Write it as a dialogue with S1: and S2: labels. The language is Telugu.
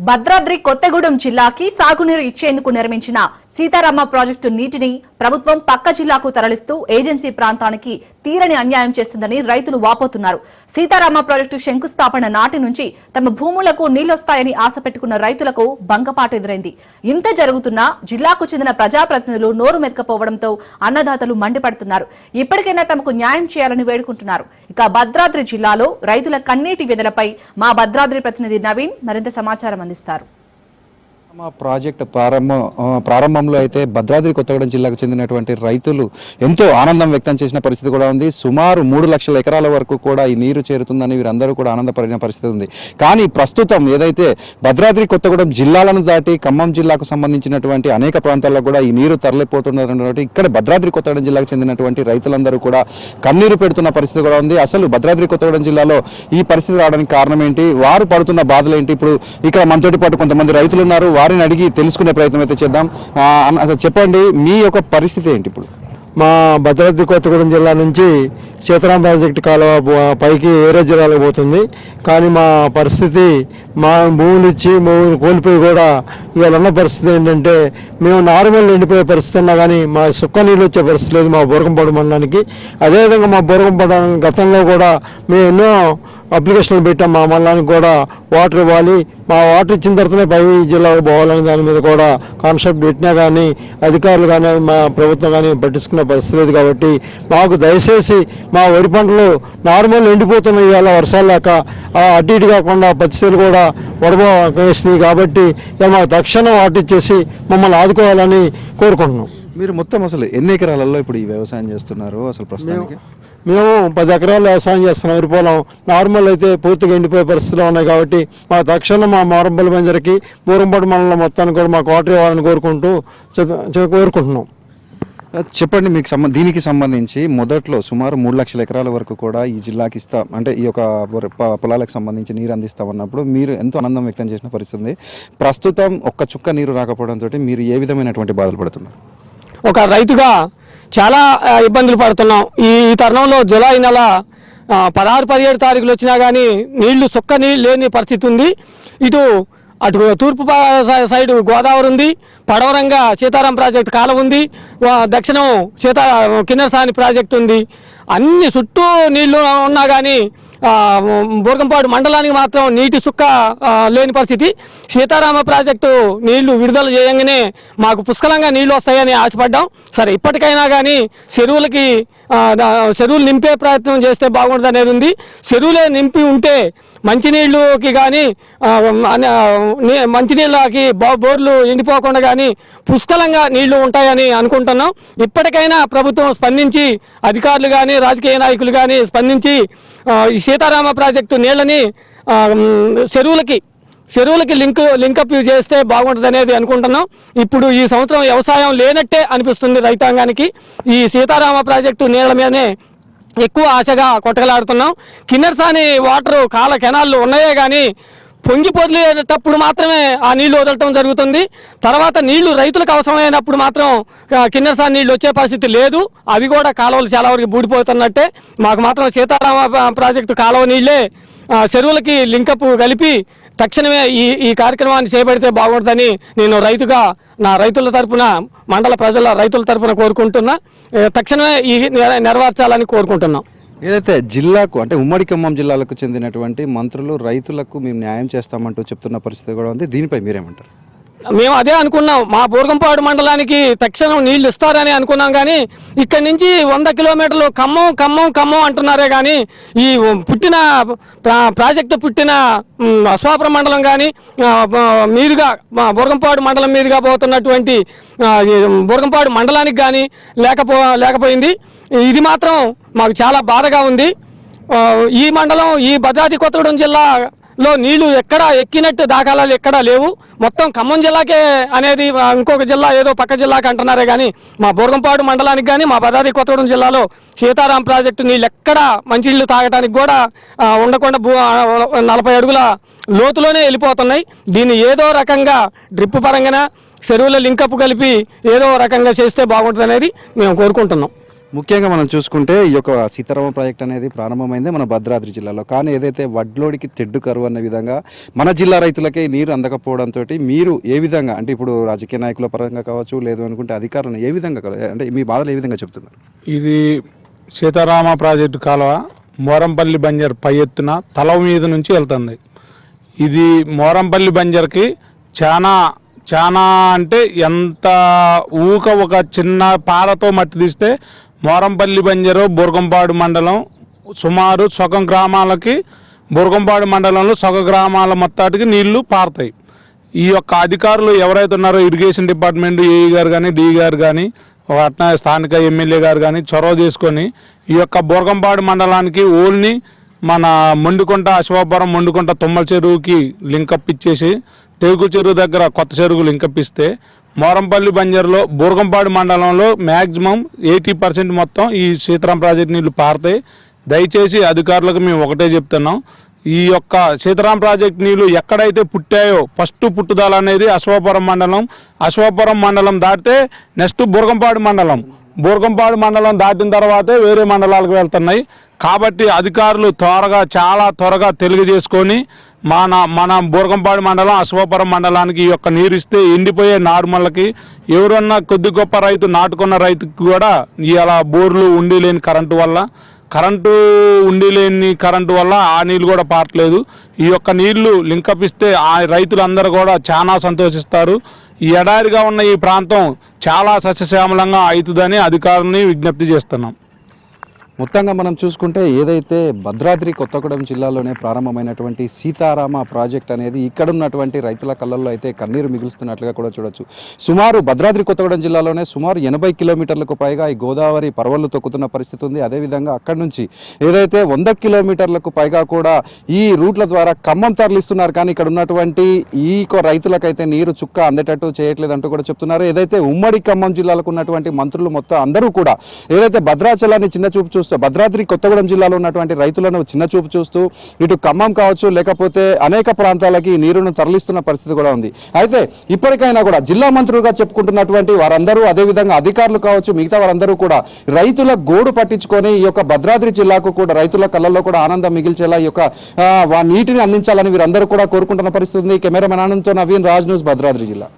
S1: భద్రాద్రి కొత్తగూడెం జిల్లాకి సాగునీరు ఇచ్చేందుకు నిర్మించిన సీతారామ ప్రాజెక్టు నీటిని ప్రభుత్వం పక్క జిల్లాకు తరలిస్తూ ఏజెన్సీ ప్రాంతానికి తీరని అన్యాయం చేస్తుందని రైతులు వాపోతున్నారు. సీతారామ ప్రాజెక్టు శంకుస్థాపన నాటి నుంచి తమ భూములకు నీళ్ళొస్తాయని ఆశ పెట్టుకున్న రైతులకు భంగపాటు ఎదురైంది. ఇంత జరుగుతున్నా జిల్లాకు చెందిన ప్రజాప్రతినిధులు నోరు మెతకపోవడంతో అన్నదాతలు మండిపడుతున్నారు. ఇప్పటికైనా తమకు న్యాయం చేయాలని వేడుకుంటున్నారు. ఇక భద్రాద్రి జిల్లాలో రైతుల కన్నీటి విధులపై మా భద్రాద్రి ప్రతినిధి నవీన్ మరింత సమాచారం అందిస్తారు
S2: మా ప్రాజెక్ట్ ప్రారంభం ప్రారంభంలో అయితే భద్రాద్రి కొత్తగూడెం జిల్లాకు చెందినటువంటి రైతులు ఎంతో ఆనందం వ్యక్తం చేసిన పరిస్థితి కూడా ఉంది. సుమారు మూడు లక్షల ఎకరాల వరకు కూడా ఈ నీరు చేరుతుందని వీరందరూ కూడా ఆనందపడిన పరిస్థితి ఉంది. కానీ ప్రస్తుతం ఏదైతే భద్రాద్రి కొత్తగూడెం జిల్లాలను దాటి ఖమ్మం జిల్లాకు సంబంధించినటువంటి అనేక ప్రాంతాల్లో కూడా ఈ నీరు తరలిపోతున్నటువంటి ఇక్కడ భద్రాద్రి కొత్తగూడెం జిల్లాకు చెందినటువంటి రైతులందరూ కూడా కన్నీరు పెడుతున్న పరిస్థితి కూడా ఉంది. అసలు భద్రాద్రి కొత్తగూడెం జిల్లాలో ఈ పరిస్థితి రావడానికి కారణం ఏంటి? వారు పడుతున్న బాధలు ఏంటి? ఇప్పుడు ఇక్కడ మనతోటి పాటు కొంతమంది రైతులు ఉన్నారు. వారిని అడిగి తెలుసుకునే ప్రయత్నం అయితే చేద్దాం. అన్న, అసలు చెప్పండి మీ యొక్క పరిస్థితి ఏంటి ఇప్పుడు?
S3: మా భద్రాద్రి కొత్తగూడెం జిల్లా నుంచి సీతారాం ప్రాజెక్టు కాలువ పైకి ఏరే జిల్లాలకు పోతుంది. కానీ మా పరిస్థితి మా భూములు ఇచ్చి భూములు కోల్పోయి కూడా ఇవాళ ఉన్న పరిస్థితి ఏంటంటే మేము నార్మల్ ఎండిపోయే పరిస్థితి ఉన్నా కానీ మా సుక్క నీళ్ళు వచ్చే పరిస్థితి లేదు మా బురకంపాడు మండలానికి. అదేవిధంగా మా బురకంపాడు గతంలో కూడా మేము ఎన్నో అప్లికేషన్లు పెట్టాం. మా మండలానికి కూడా వాటర్ ఇవ్వాలి. మా వాటర్ ఇచ్చిన తర్వాతనే పై జిల్లాకు పోవాలని దాని మీద కూడా కాన్సెప్ట్ పెట్టినా కానీ అధికారులు కానీ మా ప్రభుత్వం కానీ పట్టించుకునే పరిస్థితి లేదు కాబట్టి మాకు దయచేసి మా వరి పంటలు నార్మల్ ఎండిపోతున్నాయి ఇవాళ వర్షాలు లేక. అటు ఇటు కాకుండా పచ్చిసీలు కూడా వడబోసినాయి కాబట్టి ఇక మాకు తక్షణం వాటిచ్చేసి ఇచ్చేసి మమ్మల్ని ఆదుకోవాలని కోరుకుంటున్నాం.
S2: మీరు మొత్తం అసలు ఎన్ని ఎకరాలలో ఇప్పుడు ఈ వ్యవసాయం చేస్తున్నారు అసలు ప్రస్తుతానికి?
S3: మేము పది ఎకరాలు వ్యవసాయం చేస్తున్నాం. వరి పొలం నార్మల్ అయితే పూర్తిగా ఎండిపోయే పరిస్థితులు ఉన్నాయి కాబట్టి మా తక్షణం మా మోరంపల్లి బంజరకి బూరంపాటి మండలం మొత్తానికి కూడా మాకు వాటర్ ఇవ్వాలని కోరుకుంటూ కోరుకుంటున్నాం.
S2: చెప్పండి మీకు సంబ దీనికి సంబంధించి మొదట్లో సుమారు మూడు లక్షల ఎకరాల వరకు కూడా ఈ జిల్లాకి ఇస్తాం అంటే ఈ యొక్క పొలాలకు సంబంధించి నీరు అందిస్తామన్నప్పుడు మీరు ఎంతో ఆనందం వ్యక్తం చేసిన పరిస్థితి ప్రస్తుతం ఒక్క చుక్క నీరు రాకపోవడంతో మీరు ఏ విధమైనటువంటి బాధలు పడుతున్నారు?
S4: ఒక రైతుగా చాలా ఇబ్బందులు పడుతున్నాం. ఈ తరుణంలో జూలై నెల పదహారు పదిహేడు తారీఖులు వచ్చినా కానీ నీళ్ళు చుక్క నీళ్ళు లేని పరిస్థితి ఉంది. ఇటు అటు తూర్పు సై- సైడ్ గోదావరి ఉంది. పడవరంగా సీతారాం ప్రాజెక్ట్ కాలం ఉంది. దక్షిణం సీతా కిన్నరసాని ప్రాజెక్ట్ ఉంది. అన్ని చుట్టూ నీళ్ళు ఉన్నా కానీ బూర్గంపాడు మండలానికి మాత్రం నీటి సుక్క లేని పరిస్థితి. సీతారామ ప్రాజెక్టు నీళ్ళు విడుదల చేయంగానే మాకు పుష్కలంగా నీళ్ళు వస్తాయని ఆశపడ్డాం. సరే ఇప్పటికైనా కానీ చెరువులకి చెరువులు నింపే ప్రయత్నం చేస్తే బాగుంటుంది అనేది ఉంది. చెరువులే నింపి ఉంటే మంచినీళ్ళకి కానీ మంచినీళ్ళకి బోర్లు ఎండిపోకుండా కానీ పుష్కలంగా నీళ్ళు ఉంటాయని అనుకుంటున్నాం. ఇప్పటికైనా ప్రభుత్వం స్పందించి అధికారులు కానీ రాజకీయ నాయకులు కానీ స్పందించి సీతారామ ప్రాజెక్టు నీళ్ళని చెరువులకి చెరువులకి లింక్ లింకప్ చేస్తే బాగుంటుంది అనేది అనుకుంటున్నాం. ఇప్పుడు ఈ సంవత్సరం వ్యవసాయం లేనట్టే అనిపిస్తుంది రైతాంగానికి. ఈ సీతారామ ప్రాజెక్టు నీళ్ళ మీదనే ఎక్కువ ఆశగా కొట్టగలాడుతున్నాం. కిన్నెరసాని వాటరు కాల కెనాళ్ళు ఉన్నాయే కానీ పొంగి పొదిలేటప్పుడు మాత్రమే ఆ నీళ్ళు వదలటం జరుగుతుంది. తర్వాత నీళ్ళు రైతులకు అవసరమైనప్పుడు మాత్రం ఆ, కిన్నెరసాని నీళ్ళు వచ్చే పరిస్థితి లేదు. అవి కూడా కాలువలు చాలా వరకు బూడిపోతున్నట్టే. మాకు మాత్రం సీతారామ ప్రాజెక్టు కాలువ నీళ్ళే చెరువులకి లింకప్ కలిపి తక్షణమే ఈ ఈ కార్యక్రమాన్ని చేపడితే బాగుంటుందని నేను రైతుగా నా రైతుల తరపున మండల ప్రజల రైతుల తరపున కోరుకుంటున్నా. తక్షణమే ఈ నెరవేర్చాలని కోరుకుంటున్నాం.
S2: ఏదైతే జిల్లాకు అంటే ఉమ్మడి ఖమ్మం జిల్లాలకు చెందినటువంటి మంత్రులు రైతులకు మేము న్యాయం చేస్తామంటూ చెప్తున్న పరిస్థితి కూడా ఉంది. దీనిపై మీరేమంటారు?
S4: మేము అదే అనుకున్నాం. మా బూర్గంపాడు మండలానికి తక్షణం నీళ్ళు ఇస్తారని అనుకున్నాం కానీ ఇక్కడి నుంచి వంద కిలోమీటర్లు ఖమ్మం ఖమ్మం ఖమ్మం అంటున్నారే కానీ ఈ పుట్టిన ప్రాజెక్టు పుట్టిన అశ్వాపురం మండలం కానీ మీదుగా మా బూర్గంపాడు మండలం మీదుగా పోతున్నటువంటి ఆ, బూర్గంపాడు మండలానికి కానీ లేకపో లేకపోయింది. ఇది మాత్రం మాకు చాలా బాధగా ఉంది. ఈ మండలం ఈ భద్రాద్రి కొత్తగూడెం లో నీళ్ళు ఎక్కడ ఎక్కినట్టు దాఖలాలు ఎక్కడా లేవు. మొత్తం ఖమ్మం జిల్లాకే అనేది ఇంకొక జిల్లా ఏదో పక్క జిల్లాకి అంటున్నారే కానీ మా బోర్గంపాడు మండలానికి కానీ మా భద్రాద్రి కొత్తగూడెం జిల్లాలో సీతారాం ప్రాజెక్టు నీళ్ళు ఎక్కడ మంచినీళ్ళు తాగడానికి కూడా ఉండకుండా భూ నలభై అడుగుల లోతులోనే వెళ్ళిపోతున్నాయి. దీన్ని ఏదో రకంగా డ్రిప్ పరంగాన చెరువుల లింకప్ కలిపి ఏదో రకంగా చేస్తే బాగుంటుంది అనేది మేము కోరుకుంటున్నాం.
S2: ముఖ్యంగా మనం చూసుకుంటే ఈ యొక్క సీతారామ ప్రాజెక్ట్ అనేది ప్రారంభమైంది మన భద్రాద్రి జిల్లాలో. కానీ ఏదైతే వడ్లోడికి తెడ్డు కరువు అన్న విధంగా మన జిల్లా రైతులకే నీరు అందకపోవడంతో మీరు ఏ విధంగా అంటే ఇప్పుడు రాజకీయ నాయకుల పరంగా కావచ్చు లేదు అనుకుంటే అధికారులను ఏ విధంగా అంటే మీ బాధలు ఏ విధంగా చెప్తున్నారు?
S5: ఇది సీతారామ ప్రాజెక్టు కాలువ మోరంపల్లి బంజర్ పై ఎత్తున తల మీద నుంచి వెళ్తుంది. ఇది మోరంపల్లి బంజర్కి చాలా చాలా అంటే ఎంత ఊక ఒక చిన్న పారతో మట్టి తీస్తే మోరంపల్లి బంజరు బుర్గంపాడు మండలం సుమారు సగం గ్రామాలకి బుర్గంపాడు మండలంలో సగ గ్రామాల మొత్తానికి నీళ్ళు పారుతాయి. ఈ యొక్క అధికారులు ఎవరైతే ఉన్నారో ఇరిగేషన్ డిపార్ట్మెంట్ ఏఈ గారు కానీ డి గారు కానీ అట్లా స్థానిక ఎమ్మెల్యే గారు కానీ చొరవ చేసుకొని ఈ యొక్క బోర్గంపాడు మండలానికి ఓల్ని మన మొండుకుంట అశ్వాపురం మొండుకుంట తుమ్మల చెరువుకి లింకప్ ఇచ్చేసి టేకు చెరువు దగ్గర కొత్త చెరువు లింకప్ ఇస్తే మోరంపల్లి బంజర్లో బూర్గంపాడు మండలంలో మ్యాక్సిమం ఎయిటీ పర్సెంట్ మొత్తం ఈ సీతారాం ప్రాజెక్ట్ నీళ్ళు పారుతాయి. దయచేసి అధికారులకు మేము ఒకటే చెప్తున్నాం. ఈ యొక్క సీతారాం ప్రాజెక్ట్ నీళ్ళు ఎక్కడైతే పుట్టాయో ఫస్ట్ పుట్టుదల అనేది అశ్వాపురం మండలం. అశ్వాపురం మండలం దాటితే నెక్స్ట్ బుర్గంపాడు మండలం. బూర్గంపాడు మండలం దాటిన తర్వాతే వేరే మండలాలకు వెళ్తున్నాయి. కాబట్టి అధికారులు త్వరగా చాలా త్వరగా తెలియజేసుకొని మన మన బూర్గంపాడు మండలం అశ్వాపురం మండలానికి ఈ యొక్క నీరు ఇస్తే ఎండిపోయే నార్మల్కి ఎవరన్నా కొద్ది గొప్ప రైతు నాటుకున్న రైతుకి కూడా ఇలా బోర్లు ఉండి లేని కరెంటు వల్ల కరెంటు ఉండి లేని కరెంటు వల్ల ఆ నీళ్ళు కూడా పారట్లేదు. ఈ యొక్క నీళ్ళు లింకప్ ఇస్తే ఆ రైతులందరూ కూడా చాలా సంతోషిస్తారు. ఈ ఎడారిగా ఉన్న ఈ ప్రాంతం చాలా సస్యశ్యామలంగా అవుతుందని అధికారులని విజ్ఞప్తి చేస్తున్నాం.
S2: మొత్తంగా మనం చూసుకుంటే ఏదైతే భద్రాద్రి కొత్తగూడెం జిల్లాలోనే ప్రారంభమైనటువంటి సీతారామ ప్రాజెక్ట్ అనేది ఇక్కడ ఉన్నటువంటి రైతుల కళ్ళల్లో అయితే కన్నీరు మిగులుస్తున్నట్లుగా కూడా చూడొచ్చు. సుమారు భద్రాద్రి కొత్తగూడెం జిల్లాలోనే సుమారు ఎనభై కిలోమీటర్లకు పైగా ఈ గోదావరి పర్వలు తొక్కుతున్న పరిస్థితి ఉంది. అదేవిధంగా అక్కడి నుంచి ఏదైతే వంద కిలోమీటర్లకు పైగా కూడా ఈ రూట్ల ద్వారా ఖమ్మం తరలిస్తున్నారు కానీ ఇక్కడ ఉన్నటువంటి ఈ రైతులకైతే నీరు చుక్క అందేటట్టు చేయట్లేదంటూ కూడా చెప్తున్నారు. ఏదైతే ఉమ్మడి ఖమ్మం జిల్లాలకు ఉన్నటువంటి మంత్రులు మొత్తం అందరూ కూడా ఏదైతే భద్రాచలాన్ని చిన్న చూపు చూస్తూ భద్రాద్రి కొత్తగూడెం జిల్లాలో ఉన్నటువంటి రైతులను చిన్న చూపు చూస్తూ ఇటు ఖమ్మం కావచ్చు లేకపోతే అనేక ప్రాంతాలకి నీరును తరలిస్తున్న పరిస్థితి కూడా ఉంది. అయితే ఇప్పటికైనా కూడా జిల్లా మంత్రులుగా చెప్పుకుంటున్నటువంటి వారందరూ అదేవిధంగా అధికారులు కావచ్చు మిగతా వారందరూ కూడా రైతుల గోడు పట్టించుకొని ఈ యొక్క భద్రాద్రి జిల్లాకు కూడా రైతుల కళ్ళల్లో కూడా ఆనందం మిగిల్చేలా ఈ యొక్క నీటిని అందించాలని వీరందరూ కూడా కోరుకుంటున్న పరిస్థితి ఉంది. కెమెరామెన్ ఆనంద్తో నవీన్ రాజ్ న్యూస్ భద్రాద్రి జిల్లా.